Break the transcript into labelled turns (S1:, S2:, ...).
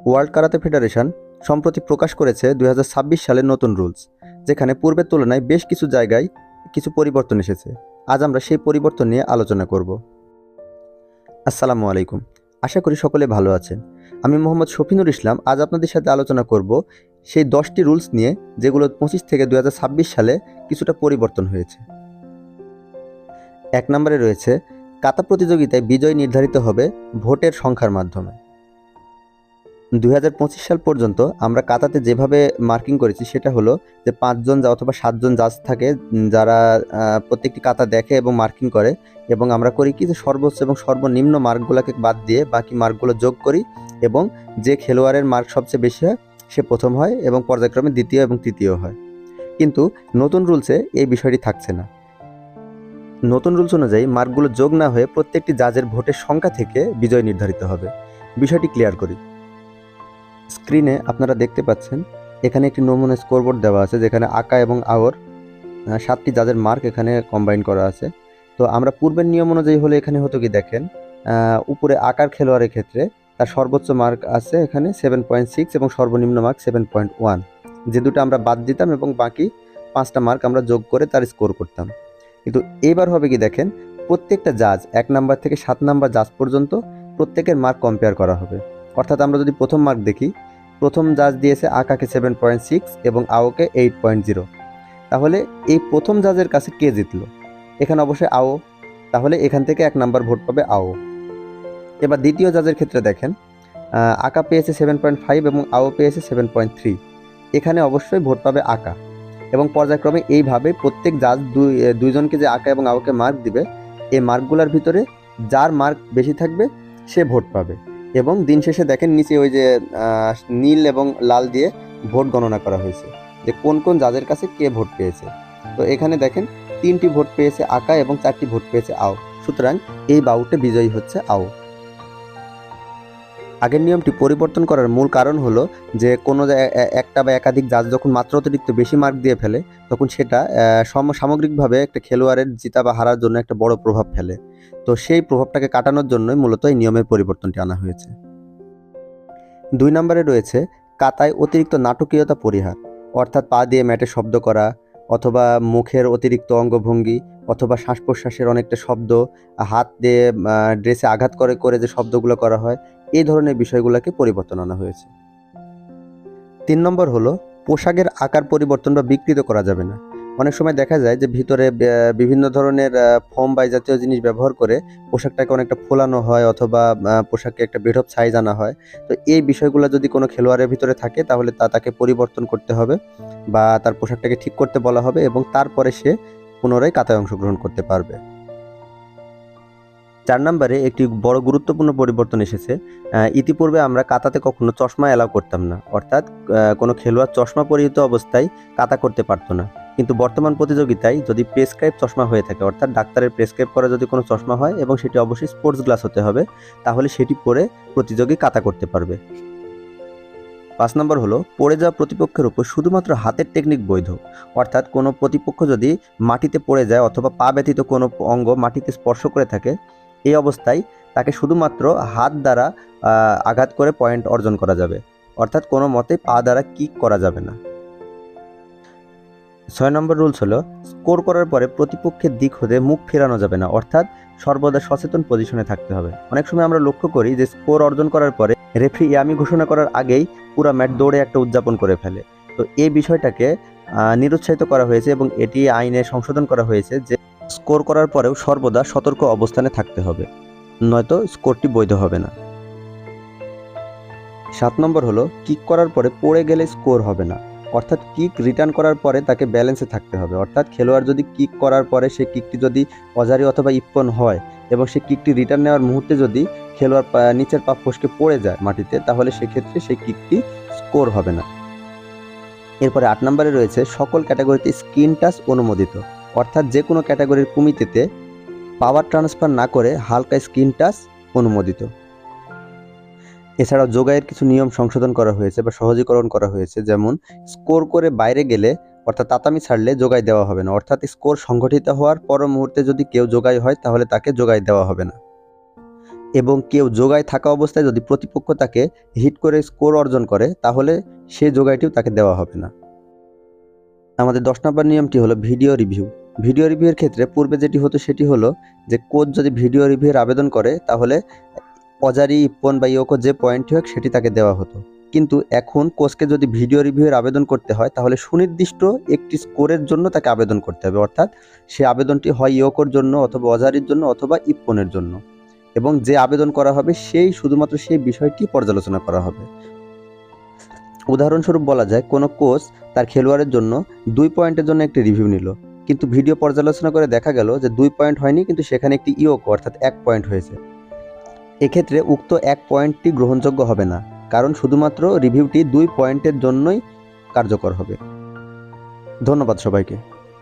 S1: World karate federation সম্প্রতি প্রকাশ করেছে দুই সালের নতুন রুলস, যেখানে পূর্বের তুলনায় বেশ কিছু জায়গায় কিছু পরিবর্তন এসেছে। আজ আমরা সেই পরিবর্তন নিয়ে আলোচনা করব। আসসালামু আলাইকুম। আশা করি সকলে ভালো আছেন। আমি মোহাম্মদ শফিনুর ইসলাম। আজ আপনাদের সাথে আলোচনা করব সেই দশটি রুলস নিয়ে, যেগুলো পঁচিশ থেকে দু হাজার ছাব্বিশ সালে কিছুটা পরিবর্তন হয়েছে। এক নম্বরে রয়েছে, কাতা প্রতিযোগিতায় বিজয় নির্ধারিত হবে ভোটের সংখ্যার মাধ্যমে। দু হাজার পঁচিশ সাল পর্যন্ত আমরা কাতাতে যেভাবে মার্কিং করেছি, সেটা হলো যে পাঁচজন যা অথবা সাতজন জাজ থাকে যারা প্রত্যেকটি কাতা দেখে এবং মার্কিং করে এবং আমরা করি কি যে সর্বোচ্চ এবং সর্বনিম্ন মার্কগুলোকে বাদ দিয়ে বাকি মার্কগুলো যোগ করি এবং যে খেলোয়াড়ের মার্ক সবচেয়ে বেশি হয়, সে প্রথম হয় এবং পর্যায়ক্রমে দ্বিতীয় এবং তৃতীয় হয়। কিন্তু নতুন রুলসে এই বিষয়টি থাকছে না। নতুন রুলস অনুযায়ী মার্কগুলো যোগ না হয়ে প্রত্যেকটি জাজের ভোটের সংখ্যা থেকে বিজয় নির্ধারিত হবে। বিষয়টি ক্লিয়ার করি। স্ক্রিনে আপনারা দেখতে পাচ্ছেন, এখানে একটি নমুনা স্কোরবোর্ড দেওয়া আছে যেখানে আঁকা এবং আওর সাতটি জাজের মার্ক এখানে কম্বাইন করা আছে। তো আমরা পূর্বের নিয়ম অনুযায়ী হলে এখানে হতো কি দেখেন উপরে আকার খেলোয়াড়ের ক্ষেত্রে তার সর্বোচ্চ মার্ক আছে এখানে সেভেন পয়েন্ট সিক্স এবং সর্বনিম্ন মার্ক সেভেন পয়েন্ট ওয়ান। যে দুটো আমরা বাদ দিতাম এবং বাকি পাঁচটা মার্ক আমরা যোগ করে তার স্কোর করতাম। কিন্তু এবার হবে কি দেখেন, প্রত্যেকটা জাজ, এক নাম্বার থেকে সাত নাম্বার জাজ পর্যন্ত প্রত্যেকের মার্ক কম্পেয়ার করা হবে। অর্থাৎ আমরা যদি প্রথম মার্ক দেখি, প্রথম জাজ দিয়েছে আকাকে সেভেন পয়েন্ট সিক্স এবং আওকে এইট পয়েন্ট জিরো তাহলে এই প্রথম জাজের কাছে কে জিতল? এখানে অবশ্যই আও, তাহলে এখান থেকে এক নাম্বার ভোট পাবে আও। এবার দ্বিতীয় জাজের ক্ষেত্রে দেখেন আকা পেয়েছে সেভেন পয়েন্ট ফাইভ এবং আও পেয়েছে সেভেন পয়েন্ট থ্রি এখানে অবশ্যই ভোট পাবে আকা। এবং পর্যায়ক্রমে এইভাবে প্রত্যেক জাজ দুই, দুইজনকে যে আকা এবং আওকে মার্ক দিবে, এই মার্কগুলোর ভিতরে যার মার্ক বেশি থাকবে, সে ভোট পাবে। এবং দিন শেষে দেখেন নিচে ওই যে নীল এবং লাল দিয়ে ভোট গণনা করা হয়েছে। যে কোন কোন যাদের কাছে কে ভোট পেয়েছে। তো এখানে দেখেন তিনটি ভোট পেয়েছে আকা এবং চারটি ভোট পেয়েছে আও। সুতরাং এই বাউটে বিজয়ী হচ্ছে আও। আগের নিয়মটি পরিবর্তন করার মূল কারণ হলো যে কোনো একটা বা একাধিক জাজ যখন মাত্র অতিরিক্ত বেশি মার্ক দিয়ে ফেলে, তখন সেটা সম- সামগ্রিকভাবে একটা খেলোয়াড়ের জিতা বা হারার জন্য একটা বড় প্রভাব ফেলে। তো সেই প্রভাবটাকে কাটানোর জন্যই মূলত এই নিয়মের পরিবর্তনটি আনা হয়েছে। দুই নম্বরে রয়েছে কাতায় অতিরিক্ত নাটকীয়তা পরিহার, অর্থাৎ পা দিয়ে ম্যাটে শব্দ করা, অথবা মুখের অতিরিক্ত অঙ্গভঙ্গি, অথবা শ্বাস প্রশ্বাসের অনেকটা শব্দ, হাত দিয়ে ড্রেসে আঘাত করে করে যে শব্দগুলো করা হয় এই ধরনের বিষয়গুলোকে পরিবর্তন আনা হয়েছে। তিন নম্বর হলো, পোশাকের আকার পরিবর্তন বা বিকৃত করা যাবে না। অনেক সময় দেখা যায় যে ভিতরে বিভিন্ন ধরনের ফর্ম বা এই জাতীয় জিনিস ব্যবহার করে পোশাকটাকে অনেকটা ফোলানো হয় অথবা পোশাককে একটা বেঢপ সাইজ আনা হয়। তো এই বিষয়গুলো যদি কোনো খেলোয়াড়ের ভিতরে থাকে, তাহলে তা তাকে পরিবর্তন করতে হবে বা তার পোশাকটাকে ঠিক করতে বলা হবে এবং তারপরে সে পুনরায় কাতায় অংশগ্রহণ করতে পারবে। চার নম্বরে একটি বড় গুরুত্বপূর্ণ পরিবর্তন এসেছে। ইতিপূর্বে আমরা কাতাতে কখনো চশমা এলাও করতাম না। অর্থাৎ কোনো খেলোয়াড় চশমা পরিহিত অবস্থায় কাতা করতে পারতো না। কিন্তু বর্তমান প্রতিযোগিতায় যদি প্রেসক্রাইব চশমা হয়ে থাকে, অর্থাৎ ডাক্তারের প্রেসক্রাইব করা যদি কোনো চশমা হয় এবং সেটি অবশ্যই স্পোর্টস গ্লাস হতে হবে, তাহলে সেটি পরে প্রতিযোগী কাতা করতে পারবে। পাঁচ নম্বর হলো, পড়ে যাওয়া প্রতিপক্ষের উপর শুধুমাত্র হাতের টেকনিক বৈধ। অর্থাৎ কোনো প্রতিপক্ষ যদি মাটিতে পড়ে যায় অথবা পা ব্যতীত কোনো অঙ্গ মাটিতে স্পর্শ করে থাকে এই অবস্থায় তাকে শুধুমাত্র হাত দ্বারা আঘাত করে পয়েন্ট অর্জন করা যাবে। অর্থাৎ কোনো মতে পা দ্বারা কিক করা যাবে না। ছয় নম্বর রুলস হলো স্কোর করার পরে প্রতিপক্ষের দিক হতে মুখ ফেরানো যাবে না। অর্থাৎ সর্বদা সচেতন পজিশনে থাকতে হবে। অনেক সময় আমরা লক্ষ্য করি যে স্কোর অর্জন করার পরে রেফারি ইয়ামি ঘোষণা করার আগেই পুরো ম্যাচ দৌড়ে একটা উদযাপন করে ফেলে। তো এই বিষয়টাকে নিরুৎসাহিত করা হয়েছে এবং এটি আইনে সংশোধন করা হয়েছে যে স্কোর করার পরেও সর্বদা সতর্ক অবস্থানে থাকতে হবে, নয়তো স্কোরটি বৈধ হবে না। সাত নম্বর হলো, কিক করার পরে পড়ে গেলে স্কোর হবে না, অর্থাৎ কিক রিটার্ন করার পরে তাকে ব্যালেন্সে থাকতে হবে, অর্থাৎ খেলোয়াড় যদি কিক করার পরে সে কিকটি যদি অজারি অথবা ইপ্পন হয় এবং সে কিকটি রিটার্ন নেওয়ার মুহূর্তে যদি খেলোয়াড় নিচের পা ফসকে পড়ে যায় মাটিতে, তাহলে সেক্ষেত্রে সেই কিকটি স্কোর হবে না। এরপরে আট নম্বরে রয়েছে, সকল ক্যাটাগরিতে স্ক্রিন টাচ অনুমোদিত। অর্থাৎ যে কোনো ক্যাটাগরির কুমিতেতে পাওয়ার ট্রান্সফার না করে হালকা স্ক্রিন টাচ অনুমোদিত। এছাড়াও যোগায়ের কিছু নিয়ম সংশোধন করা হয়েছে বা সহজীকরণ করা হয়েছে, যেমন স্কোর করে বাইরে গেলে অর্থাৎ তাতামি ছাড়লে যোগাই দেওয়া হবে না। অর্থাৎ স্কোর সংঘটিত হওয়ার পর মুহূর্তে যদি কেউ যোগাই হয়, তাহলে তাকে যোগাই দেওয়া হবে না। এবং কেউ যোগায় থাকা অবস্থায় যদি প্রতিপক্ষ তাকে হিট করে স্কোর অর্জন করে, তাহলে সে যোগাইটিও তাকে দেওয়া হবে না। আমাদের দশ নম্বর নিয়মটি হলো ভিডিও রিভিউ। ভিডিও রিভিউয়ের ক্ষেত্রে পূর্বে যেটি হতো সেটি হলো যে কোচ যদি ভিডিও রিভিউয়ের আবেদন করে, তাহলে অজারি, ইপ্পন বা ইয়োকো যে পয়েন্টটি হোক সেটি তাকে দেওয়া হতো। কিন্তু এখন কোচকে যদি ভিডিও রিভিউয়ের আবেদন করতে হয়, তাহলে সুনির্দিষ্ট একটি স্কোরের জন্য তাকে আবেদন করতে হবে। অর্থাৎ সে আবেদনটি হয় ইয়োকোর জন্য অথবা অজারির জন্য অথবা ইপ্পনের জন্য। এবং যে আবেদন করা হবে, সেই শুধুমাত্র সেই বিষয়টি পর্যালোচনা করা হবে। উদাহরণস্বরূপ বলা যায়, কোনো কোচ তার খেলোয়াড়ের জন্য দুই পয়েন্টের জন্য একটি রিভিউ নিল। কিন্তু ভিডিও পর্যালোচনা করে দেখা গেল যে দুই পয়েন্ট হয়নি, কিন্তু সেখানে একটি ইয়োগ অর্থাৎ এক পয়েন্ট হয়েছে। এক্ষেত্রে উক্ত এক পয়েন্টটি গ্রহণযোগ্য হবে না, কারণ শুধুমাত্র রিভিউটি দুই পয়েন্টের জন্যই কার্যকর হবে। ধন্যবাদ সবাইকে।